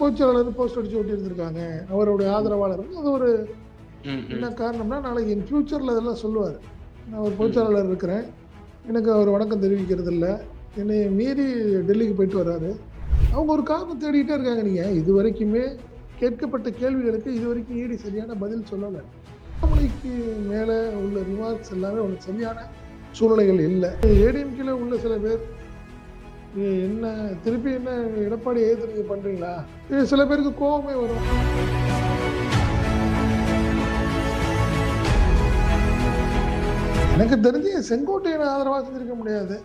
பொதுச்செயலாளர் போஸ்ட் அடிச்சு ஒட்டி இருந்திருக்காங்க அவருடைய ஆதரவாளர் அது ஒரு. என்ன காரணம்னா நாளைக்கு இன் ஃபியூச்சரில் இதெல்லாம் சொல்லுவார். நான் ஒரு பொதுச்செயலாளர் இருக்கிறேன். எனக்கு அவர் வணக்கம் தெரிவிக்கிறது இல்லை. என்னை மீறி டெல்லிக்கு போயிட்டு வர்றாரு. அவங்க ஒரு காரணம் தேடிக்கிட்டே இருக்காங்க நீங்கள் இது வரைக்குமே கேட்கப்பட்ட கேள்விகளுக்கு இது வரைக்கும் ஈடி சரியான பதில் சொல்லலை. அமளிக்கு மேலே உள்ள ரிமார்க்ஸ் எல்லாமே ஒரு சரியான சூழ்நிலைகள் இல்லை. ஏடிஎம்கேல உள்ள சில பேர் இது என்ன திருப்பி என்ன எடப்பாடி ஏற்று நீங்கள் பண்ணுறீங்களா இது சில பேருக்கு கோபமே வரும். எனக்கு தெரிஞ்சு செங்கோட்டையனை ஆதரவாக செஞ்சிருக்க முடியாது.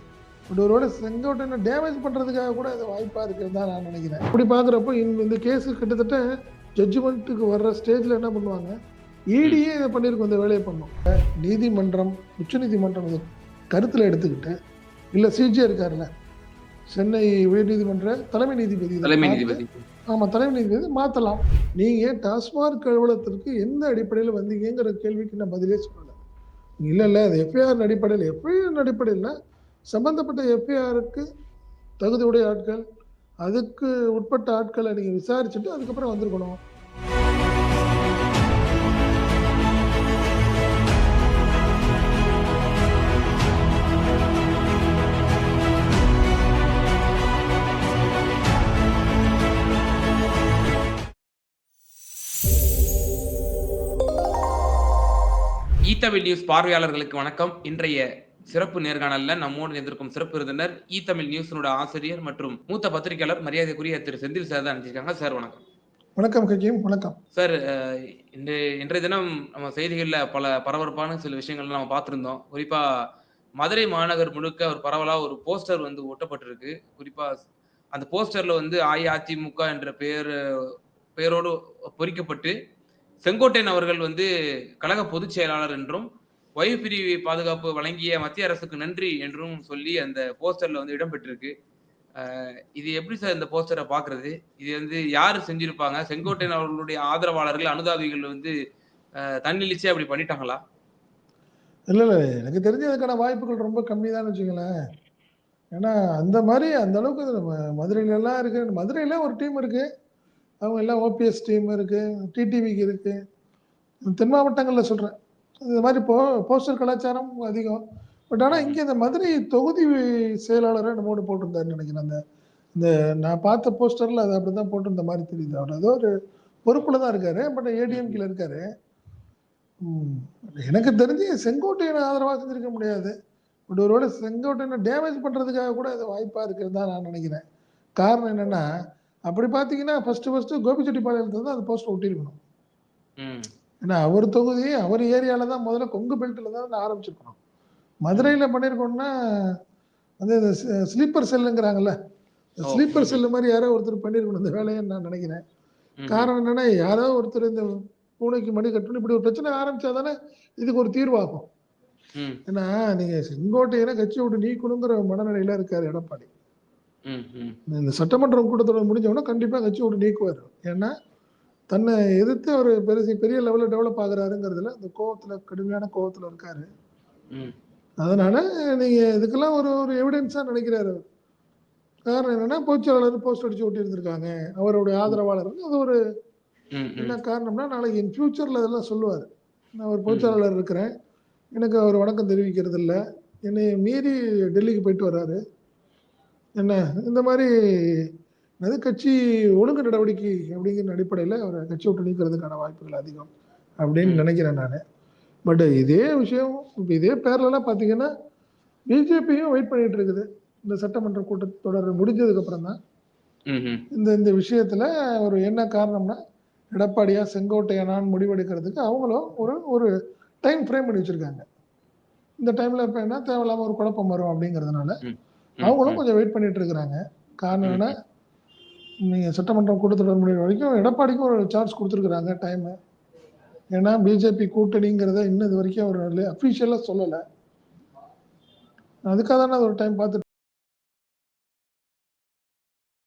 பட் ஒருவேளை செங்கோட்டையனை டேமேஜ் பண்ணுறதுக்காக கூட அது வாய்ப்பாக இருக்கிறது தான் நான் நினைக்கிறேன். அப்படி பார்க்குறப்போ இந்த கேஸு கிட்டத்தட்ட ஜட்ஜ்மெண்ட்டுக்கு வர்ற ஸ்டேஜில் என்ன பண்ணுவாங்க? ஈடியே இதை பண்ணியிருக்கோம் இந்த வேலையை பண்ணும். நீதிமன்றம் உச்சநீதிமன்றம் இதை கருத்தில் எடுத்துக்கிட்டு இல்லை சிஜே இருக்கார்ல சென்னை உயர்நீதிமன்ற தலைமை நீதிபதி தலைமை நீதிபதி. ஆமா தலைமை நீதிபதி மாத்தலாம். நீங்க டாஸ்மாக் அலுவலகத்திற்கு எந்த அடிப்படையில் வந்தீங்கிற கேள்விக்கு நான் பதிலே சொல்லல. இல்ல இல்ல அது எஃப்ஐஆர் அடிப்படையில் எஃப்ஐஆர் அடிப்படையில் சம்பந்தப்பட்ட எஃப்ஐஆருக்கு தகுதியுடைய ஆட்கள் அதுக்கு உட்பட்ட ஆட்களை நீங்க விசாரிச்சுட்டு அதுக்கப்புறம் வந்திருக்கணும். தமிழ் நியூஸ் பார்வையாளர்களுக்கு வணக்கம். இன்றைய சிறப்பு நேர்காணல்ல நம்மோடு இருந்திருக்கும் சிறப்பு விருந்தினர் ஈ தமிழ் நியூஸினோட ஆசிரியர் மற்றும் மூத்த பத்திரிகையாளர் மரியாதைக்குரிய திரு செந்தில் சார் தான் அனுப்பிச்சிருக்காங்க. சார் வணக்கம். வணக்கம் கஜியம் வணக்கம். சார் இந்த இன்றைய தினம் நம்ம செய்திகளில் பல பரபரப்பான சில விஷயங்கள் நம்ம பார்த்துருந்தோம். குறிப்பா மதுரை மாநகர் முழுக்க ஒரு பரவலா ஒரு போஸ்டர் வந்து ஒட்டப்பட்டிருக்கு. குறிப்பா அந்த போஸ்டர்ல வந்து அஇஅதிமுக என்ற பெயர் பெயரோடு பொறிக்கப்பட்டு செங்கோட்டையன் அவர்கள் வந்து கழக பொதுச் செயலாளர் என்றும் வயு பிரிவு பாதுகாப்பு வழங்கிய மத்திய அரசுக்கு நன்றி என்றும் சொல்லி அந்த போஸ்டர்ல வந்து இடம்பெற்றிருக்கு இது எப்படி சார் இந்த போஸ்டரை பாக்குறது இது வந்து யாரு செஞ்சிருப்பாங்க? செங்கோட்டையன் அவர்களுடைய ஆதரவாளர்கள் அனுதாபிகள் வந்து அஹ், அப்படி பண்ணிட்டாங்களா? இல்லை இல்லை எனக்கு தெரிஞ்சு அதுக்கான வாய்ப்புகள் ரொம்ப கம்மி தான் வச்சுங்களேன் ஏன்னா அந்த மாதிரி அந்த அளவுக்கு இது மதுரையில எல்லாம் இருக்கு. மதுரையில ஒரு டீம் இருக்கு. அவங்க எல்லாம் ஓபிஎஸ் டீம் இருக்குது டிடிவிக்கு இருக்குது தென் மாவட்டங்களில் சொல்கிறேன் இந்த மாதிரி போ போஸ்டர் கலாச்சாரம் அதிகம். பட் ஆனால் இங்கே இந்த மதுரை தொகுதி செயலாளரை நம்மோடு போட்டிருந்தாருன்னு நினைக்கிறேன். அந்த இந்த நான் பார்த்த போஸ்டரில் அது அப்படி தான் போட்டிருந்த மாதிரி தெரியுது. அவர் ஏதோ ஒரு பொறுப்பில் தான் இருக்கார் பட் ஏடிஎம்கில் இருக்கார். எனக்கு தெரிஞ்சு செங்கோட்டையனை ஆதரவாக செஞ்சிருக்க முடியாது. பட் ஒருவேளை செங்கோட்டையனை டேமேஜ் பண்ணுறதுக்காக கூட அது வாய்ப்பாக இருக்கிறது தான் நான் நினைக்கிறேன். காரணம் என்னென்னா அப்படி பார்த்தீங்கன்னா ஃபஸ்ட்டு ஃபஸ்ட்டு கோபிச்செட்டிப்பாளையத்தில் தான் அந்த போஸ்டர் ஒட்டியிருக்கணும். ஏன்னா அவர் தொகுதி அவர் ஏரியாவில் தான் முதல்ல கொங்கு பெல்ட்டில் தான் நான் ஆரம்பிச்சிருக்கணும். மதுரையில் பண்ணியிருக்கோம்னா வந்து இந்த ஸ்லீப்பர் செல்லுங்கிறாங்கல்ல. ஸ்லீப்பர் செல்லு மாதிரி யாரோ ஒருத்தர் பண்ணியிருக்கணும் இந்த வேலையை நான் நினைக்கிறேன். காரணம் என்னன்னா யாரோ ஒருத்தர் இந்த பூனைக்கு மணி கட்டணும் இப்படி ஒரு பிரச்சனை ஆரம்பிச்சா தானே இதுக்கு ஒரு தீர்வாகும். ஏன்னா நீங்க செங்கோட்டையனை கட்சி விட்டு நீக்கணுங்கிற மனநிலையில இருக்காரு எடப்பாடி. இந்த சட்டமன்றம் கூட்டத்தொடர் முடிஞ்சவொடனே கண்டிப்பா கட்சி விட்டு நீக்குவார். ஏன்னா தன்னை எதிர்த்து அவர் பெருசு பெரிய லெவலில் டெவலப் ஆகுறாருங்கிறதுல அந்த கோவத்துல கடுமையான கோவத்துல இருக்காரு. அதனால நீங்க இதுக்கெல்லாம் ஒரு ஒரு எவிடன்ஸா நினைக்கிறாரு. காரணம் என்னன்னா பொதுச்செயலாளர் போஸ்ட் அடிச்சு ஒட்டி இருந்திருக்காங்க அவருடைய ஆதரவாளர் அது ஒரு என்ன காரணம்னா நாளைக்கு இன் ஃபியூச்சரில் இதெல்லாம் சொல்லுவார். நான் ஒரு பொதுச்செயலாளர் இருக்கிறேன். எனக்கு அவர் வணக்கம் தெரிவிக்கிறது இல்லை என்னை மீறி டெல்லிக்கு போயிட்டு வர்றாரு என்ன? இந்த மாதிரி அது கட்சி ஒழுங்கு நடவடிக்கை அப்படிங்கிற அடிப்படையில் அவரை கட்சி விட்டு நீக்கிறதுக்கான வாய்ப்புகள் அதிகம் அப்படின்னு. நினைக்கிறேன் நான். பட் இதே விஷயம் இப்போ இதே பேர்லலாம் பார்த்தீங்கன்னா பிஜேபியும் வெயிட் பண்ணிட்டு இருக்குது. இந்த சட்டமன்ற கூட்டத்தொடர் முடிஞ்சதுக்கு அப்புறம் தான். இந்த இந்த விஷயத்துல ஒரு என்ன காரணம்னா எடப்பாடியா செங்கோட்டையனான்னு முடிவெடுக்கிறதுக்கு அவங்களும் ஒரு ஒரு டைம் ஃப்ரேம் பண்ணி வச்சிருக்காங்க. இந்த டைம்ல இப்ப என்ன? தேவையில்லாம ஒரு குழப்பம் வரும் அப்படிங்கிறதுனால அவங்களும் கொஞ்சம் வெயிட் பண்ணிட்டு இருக்கிறாங்க. காரணம் என்ன நீங்க சட்டமன்றம் கூட்டத்தொடர் முடிவு வரைக்கும் எடப்பாடிக்கும் ஒரு சார்ஜ் கொடுத்துருக்குறாங்க டைம் ஏன்னா பிஜேபி கூட்டணிங்கிறத இன்னும் இது வரைக்கும் ஒரு அஃபீஷியலாக சொல்லலை. அதுக்காக தானே ஒரு டைம் பார்த்துட்டு